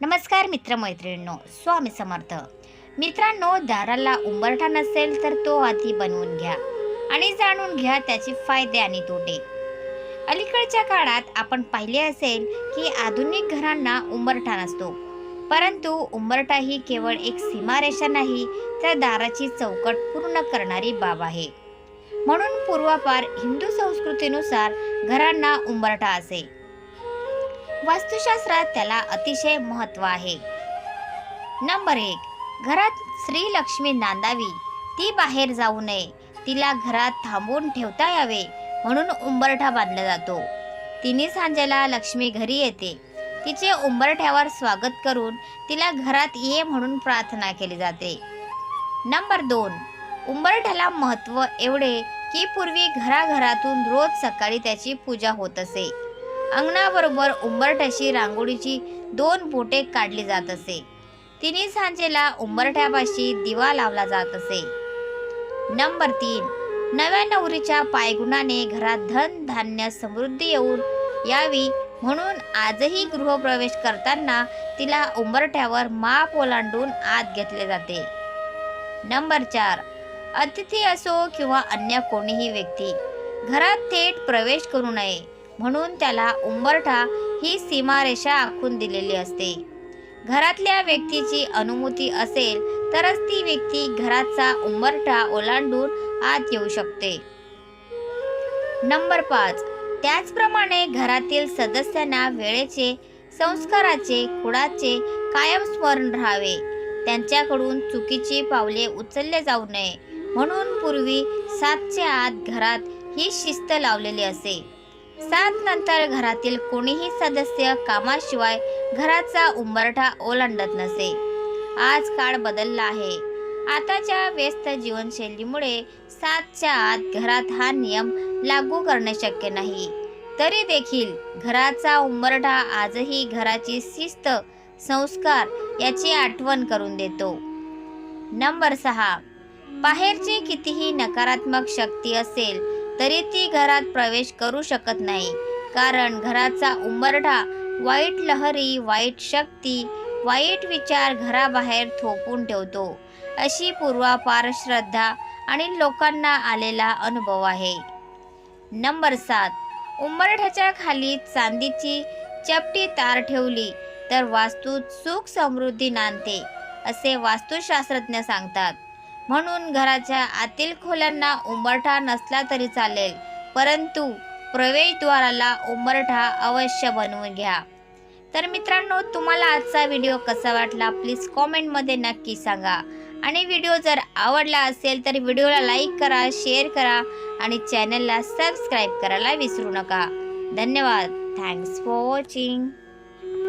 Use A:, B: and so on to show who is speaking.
A: नमस्कार मित्रमैत्रिणींनो स्वामी समर्थ. मित्रांनो दाराला उंबरठा नसेल तर तो आधी बनवून घ्या आणि जाणून घ्या त्याचे फायदे आणि तोटे. अलीकडच्या काळात आपण पाहिले असेल की आधुनिक घरांना उंबरठा नसतो. परंतु उंबरठा ही केवळ एक सीमारेषा नाही तर दाराची चौकट पूर्ण करणारी बाब आहे. म्हणून पूर्वापार हिंदू संस्कृतीनुसार घरांना उंबरठा असे. वास्तुशास्त्रात त्याला अतिशय महत्त्व आहे. नंबर एक घरात श्री लक्ष्मी नांदावी. ती बाहेर जाऊ नये. तिला घरात थांबून ठेवता यावे म्हणून उंबरठा बांधला जातो. तिन्ही सांजेला लक्ष्मी घरी येते. तिचे उंबरठ्यावर स्वागत करून तिला घरात ये म्हणून प्रार्थना केली जाते. नंबर दोन उंबरठ्याला महत्त्व एवढे की पूर्वी घराघरातून रोज सकाळी त्याची पूजा होत असे. अंगणाबरोबर उंबरठ्याशी रांगोळीची दोन बोटे काढली जात असे. तिन्ही सांजेला उंबरठ्यापाशी दिवा लावला जात असे. नंबर तीन. नव्या नवरीच्या पायगुणाने घरात धन धान्य समृद्धी येऊन यावी म्हणून आजही गृहप्रवेश करताना तिला उंबरठ्यावर माप ओलांडून आत घेतले जाते. नंबर चार. अतिथी असो किंवा अन्य कोणीही व्यक्ती घरात थेट प्रवेश करू नये. म्हणून त्याला उंबरठा ही सीमारेषा आखून दिलेली असते. घरातल्या व्यक्तीची अनुमती असेल तरच ती व्यक्ती घराचा उंबरठा ओलांडून आत येऊ शकते. नंबर पाच. त्याचप्रमाणे घरातील सदस्यांना वेळेचे संस्काराचे कुळाचे कायम स्मरण राहावे. त्यांच्याकडून चुकीची पावले उचलले जाऊ नये. म्हणून पूर्वी सातच्या आत घरात ही शिस्त लावलेली असे. सात नंतर घरातील कोणीही सदस्य कामाशिवाय घराचा उंबरठा ओलांडत नसे. आज काळ बदलला आहे. आताच्या व्यस्त जीवनशैलीमुळे सातच्या आत घरात हा नियम लागू करणे शक्य नाही. तरी देखील घराचा उंबरठा आजही घराची शिस्त संस्कार याची आठवण करून देतो. नंबर सहा. बाहेरची कितीही नकारात्मक शक्ती असेल तरी ती घरात प्रवेश करू शकत नाही. कारण घराचा उंबरठा वाईट लहरी वाईट शक्ती वाईट विचार घराबाहेर थोपून ठेवतो. अशी पूर्वापार श्रद्धा आणि लोकांना आलेला अनुभव आहे. नंबर सात. उंबरठ्याच्या खाली चांदीची चपटी तार ठेवली तर वास्तूत सुख समृद्धी नांदते असे वास्तुशास्त्रज्ञ सांगतात. म्हणून घराच्या आतील खोल्यांना उंबरठा नसला तरी चालेल परंतु प्रवेशद्वाराला उंबरठा अवश्य बनवून घ्या. तर मित्रांनो तुम्हाला आजचा व्हिडिओ कसा वाटला प्लीज कॉमेंटमध्ये नक्की सांगा. आणि व्हिडिओ जर आवडला असेल तर व्हिडिओला लाईक करा शेअर करा आणि चॅनलला सबस्क्राईब करायला विसरू नका. धन्यवाद. Thanks for watching.